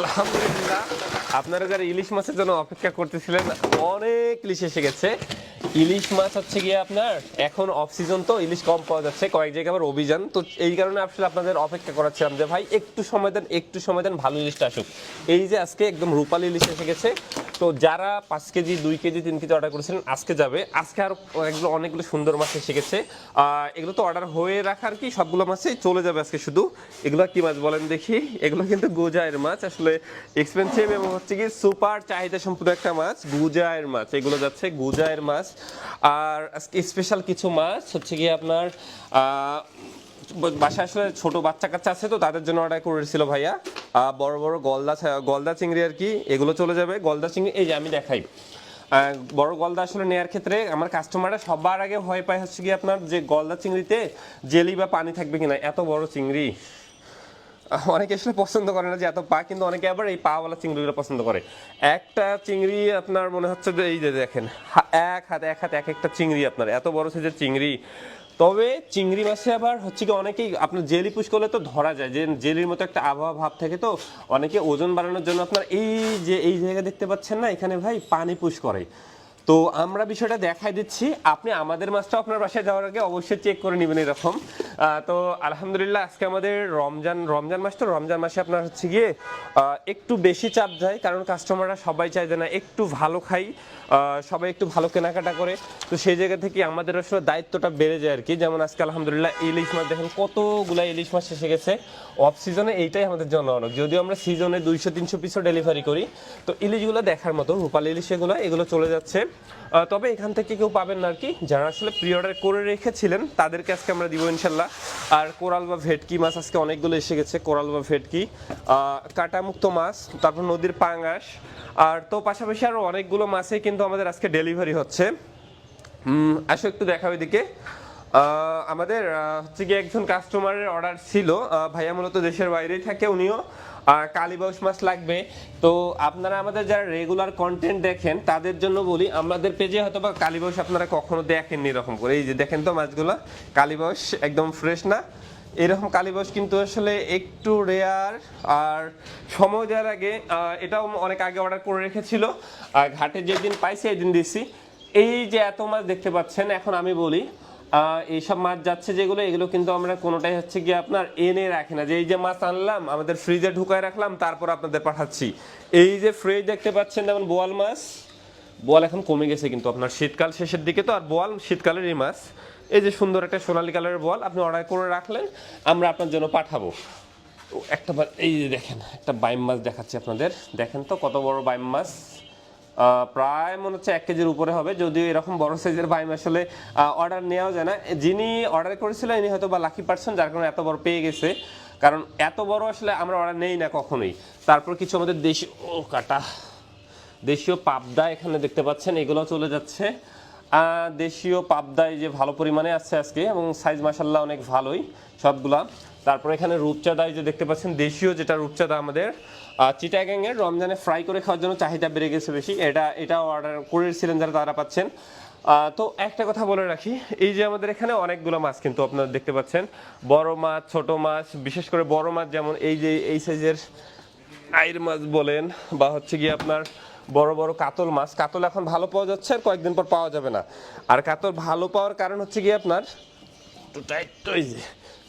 আলহামদুলিল্লাহ। আপনারা যারা ইলিশ মাছের জন্য অপেক্ষা করতেছিলেন অনেক ইলিশ এসে গেছে। ইলিশ মাছ হচ্ছে গিয়ে আপনার এখন অফ সিজন তো ইলিশ কম পাওয়া যাচ্ছে, কয়েক জায়গায় আবার অভিযান। তো এই কারণে আসলে আপনাদের অপেক্ষা করাচ্ছিলাম যে, ভাই, একটু সময় দেন, একটু সময় দেন, ভালো ইলিশটা আসুক। এই যে আজকে একদম রূপালী ইলিশ এসে গেছে, তো যারা পাঁচ কেজি, দুই কেজি, তিন কেজি অর্ডার করেছিলেন, আজকে যাবে। আজকে আরও এগুলো অনেকগুলো সুন্দর মাছ এসে গেছে। এগুলো তো অর্ডার হয়ে রাখার কি, সবগুলো মাছই চলে যাবে আজকে শুধু। এগুলো কি মাছ বলেন দেখি? এগুলো কিন্তু গুজায়ের মাছ, আসলে এক্সপেন্সিভ এবং হচ্ছে কি সুপার চাহিদা সম্পূর্ণ একটা মাছ, গুজায়ের মাছ। এগুলো যাচ্ছে গুজায়ের মাছ। আর আজকে স্পেশাল কিছু মাছ হচ্ছে কি আপনার বাসায় আসলে ছোট বাচ্চা কাচ্চা আছে তো, তাদের জন্য অর্ডার করেছিল ভাইয়া। বড় বড় গলদা গলদা চিংড়ি আর কি, এগুলো চলে যাবে। গলদা চিংড়ি, এই যে আমি দেখাই। বড় গলদা আসলে নেওয়ার ক্ষেত্রে আমার কাস্টমাররা সবার আগে ভয় পায় হচ্ছে কি আপনার যে গলদা চিংড়িতে জেলি বা পানি থাকবে কিনা, এত বড় চিংড়ি। অনেকে আসলে পছন্দ করে না যে এত পা, কিন্তু অনেকে আবার এই পাওয়ালা চিংড়িগুলো পছন্দ করে। একটা চিংড়ি আপনার মনে হচ্ছে যে এই যে দেখেন এক হাত এক হাত, এক একটা চিংড়ি আপনার, এত বড় সাইজের চিংড়ি। তবে চিংড়ি মাছে আবার হচ্ছে কি অনেকেই আপনার জেলি পুষ করলে তো ধরা যায়, যে জেলির মতো একটা আবহাওয়া ভাব থাকে তো, অনেকে ওজন বাড়ানোর জন্য আপনার এই যে, এই জায়গা দেখতে পাচ্ছেন না, এখানে ভাই পানি পুষ করে। তো আমরা বিষয়টা দেখাই দিচ্ছি। আপনি আমাদের মাছটা আপনার বাসায় যাওয়ার আগে অবশ্যই চেক করে নেবেন এরকম। তো আলহামদুলিল্লাহ আজকে আমাদের রমজান রমজান মাস তো, রমজান মাসে আপনার হচ্ছে গিয়ে একটু বেশি চাপ যায়, কারণ কাস্টমাররা সবাই চায় যে না, একটু ভালো খাই সবাই একটু ভালো কেনাকাটা করে। তো সেই জায়গা থেকে আমাদের আসলে দায়িত্বটা বেড়ে যায় আর কি। যেমন আজকে আলহামদুলিল্লাহ ইলিশ মাছ, দেখেন কতগুলা ইলিশ মাছ এসে গেছে। অফ সিজনে এইটাই আমাদের জন্য অনেক। যদিও আমরা সিজনে দুইশো, তিনশো পিসও ডেলিভারি করি, তো ইলিশগুলো দেখার মতো, রূপাল ইলিশ এগুলো এগুলো চলে যাচ্ছে। তবে এখান থেকে কেউ পাবেন না আর কি। যারা আসলে প্রি অর্ডার করে রেখেছিলেন, তাদেরকে আজকে আমরা দিব ইনশাল্লাহ। আর কোরাল বা ভেটকি মাছ আজকে অনেকগুলো এসে গেছে, কোরাল বা ভেটকি। কাটামুক্ত মাছ, তারপর নদীর পাঙাশ। আর তো পাশাপাশি আরও অনেকগুলো মাছে কিন্তু আমাদের আজকে ডেলিভারি হচ্ছে। আসো একটু দেখাবে দিকে আমাদের হচ্ছে কি একজন কাস্টমারের অর্ডার ছিল। ভাইয়া মূলত দেশের বাইরেই থাকে উনিও। আহ, কালীবাউস মাছ লাগবে। তো আপনারা আমাদের যারা রেগুলার কন্টেন্ট দেখেন তাদের জন্য বলি আমাদের পেজে হয়তো বা কালীবাউস আপনারা কখনো দেখেননি এরকম করে। এই যে দেখেন তো মাছগুলো কালীবাউস একদম ফ্রেশ না। এরকম কালীবাস কিন্তু আসলে একটু রেয়ার আর সময় দেওয়ার আগে এটাও অনেক আগে অর্ডার করে রেখেছিল। আর ঘাটে যেদিন পাইছি এই দিন দিছি। এই যে এত মাছ দেখতে পাচ্ছেন এখন আমি বলি এইসব মাছ যাচ্ছে যেগুলো, এগুলো কিন্তু আমরা কোনোটাই হচ্ছে গিয়ে আপনার এনে রাখি না। যে এই যে মাছ আনলাম, আমাদের ফ্রিজে ঢুকায় রাখলাম, তারপর আপনাদের পাঠাচ্ছি। এই যে ফ্রিজ দেখতে পাচ্ছেন যেমন বোয়াল মাছ। বোয়াল এখন কমে গেছে কিন্তু আপনার শীতকাল শেষের দিকে তো, আর বোয়াল শীতকালেরই মাছ। এই যে সুন্দর একটা সোনালি কালারের বোয়াল, আপনি অর্ডার করে রাখলেন আমরা আপনার জন্য পাঠাবো। একটা এই যে দেখেন, একটা বাইম মাছ দেখাচ্ছি আপনাদের। দেখেন তো, কত বড় বাইম মাছ। প্রায় মনে হচ্ছে এক কেজির উপরে হবে, যদিও এরকম বড় সাইজের বাইম আসলে অর্ডার নেওয়া যায় না। যিনি অর্ডার করেছিলেন, ইনি হয়তো বা লাকি পার্সন যার কারণে এত বড় পেয়ে গেছে। কারণ এত বড় আসলে আমরা অর্ডার নেই না কখনোই। তারপর কিছু আমাদের দেশি ও কাটা, দেশীয় পাবদা এখানে দেখতে পাচ্ছেন, এগুলো চলে যাচ্ছে। দেশীয় পাবদায় যে ভালো পরিমাণে আছে আজকে, এবং সাইজ মাসাল্লাহ অনেক ভালোই, সবগুলা। তারপর এখানে রূপচাঁদাই যে দেখতে পাচ্ছেন, দেশীয় যেটা রূপচাঁদা আমাদের চিটাগ্যাং এর রমজানে ফ্রাই করে খাওয়ার জন্য চাহিদা বেড়ে গেছে বেশি। এটা এটা অর্ডার করেছিলেন যারা, তারা পাচ্ছেন। তো একটা কথা বলে রাখি, এই যে আমাদের এখানে অনেকগুলো মাছ কিন্তু আপনারা দেখতে পাচ্ছেন। বড় মাছ, ছোট মাছ, বিশেষ করে বড় মাছ যেমন এই যে, এই সাইজের আইর মাছ বলেন, বা হচ্ছে গিয়ে আপনার বড় বড় কাতল মাছ। কাতল এখন ভালো পাওয়া যাচ্ছে, আর কয়েকদিন পর পাওয়া যাবে না। আর কাতল ভালো পাওয়ার কারণ হচ্ছে গিয়ে আপনার, একটু টাইট তো এই যে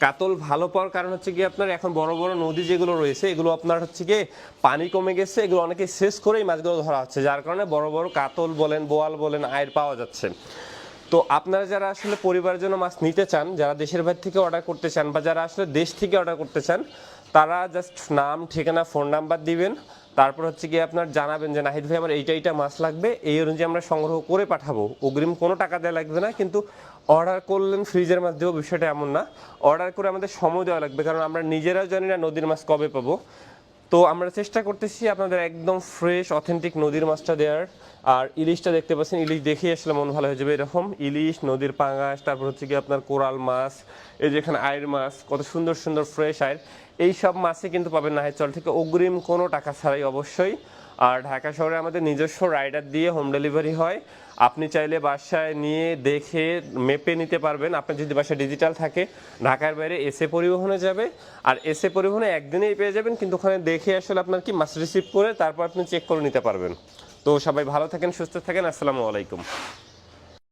কাতল ভালো পাওয়ার কারণ হচ্ছে কি আপনার এখন বড় বড় নদী যেগুলো রয়েছে, এগুলো আপনার হচ্ছে গিয়ে পানি কমে গেছে, এগুলো অনেকে শেষ করেই মাছগুলো ধরা হচ্ছে, যার কারণে বড় বড় কাতল বলেন, বোয়াল বলেন আয়ের পাওয়া যাচ্ছে। তো আপনারা যারা আসলে পরিবারের জন্য মাছ নিতে চান, যারা দেশের বাইরে থেকে অর্ডার করতে চান বা যারা আসলে দেশ থেকে অর্ডার করতে চান, তারা জাস্ট নাম, ঠিকানা ফোন নাম্বার দিবেন, তারপর হচ্ছে কি আপনার জানাবেন যে, নাহিদ ভাই, আমার এইটা এইটা মাছ লাগবে, এই অনুযায়ী আমরা সংগ্রহ করে পাঠাবো। অগ্রিম কোনো টাকা দেওয়া লাগবে না, কিন্তু অর্ডার করলেন ফ্রিজের মাধ্যমেও বিষয়টা এমন না। অর্ডার করে আমাদের সময় দেওয়া লাগবে, কারণ আমরা নিজেরাও জানি না নদীর মাছ কবে পাবো। তো আমরা চেষ্টা করতেছি আপনাদের একদম ফ্রেশ অথেন্টিক নদীর মাছটা দেওয়ার। আর ইলিশটা দেখতে পাচ্ছেন, ইলিশ দেখেই আসলে মন ভালো হয়ে যাবে এরকম। ইলিশ, নদীর পাঙাশ, তারপর হচ্ছে কি আপনার কোরাল মাছ, এই যে এখানে আয়ের মাছ, কত সুন্দর সুন্দর ফ্রেশ আয়ের এই সব মাছই কিন্তু পাবেন নাহেরচল থেকে অগ্রিম কোনো টাকা ছাড়াই অবশ্যই আর ঢাকা শহরে আমাদের নিজস্ব রাইডার দিয়ে হোম ডেলিভারি হয়। আপনি চাইলে বাসায় নিয়ে দেখে, মেপে নিতে পারবেন। আপনার যদি বাসায় ডিজিটাল থাকে, ঢাকার বাইরে এসে পরিবহনে যাবে। আর এসে পরিবহনে একদিনেই পেয়ে যাবেন, কিন্তু ওখানে দেখে আসলে আপনার কি মাস রিসিভ করে তারপর আপনি চেক করে নিতে পারবেন। তো সবাই ভালো থাকেন, সুস্থ থাকেন। আসসালামু আলাইকুম।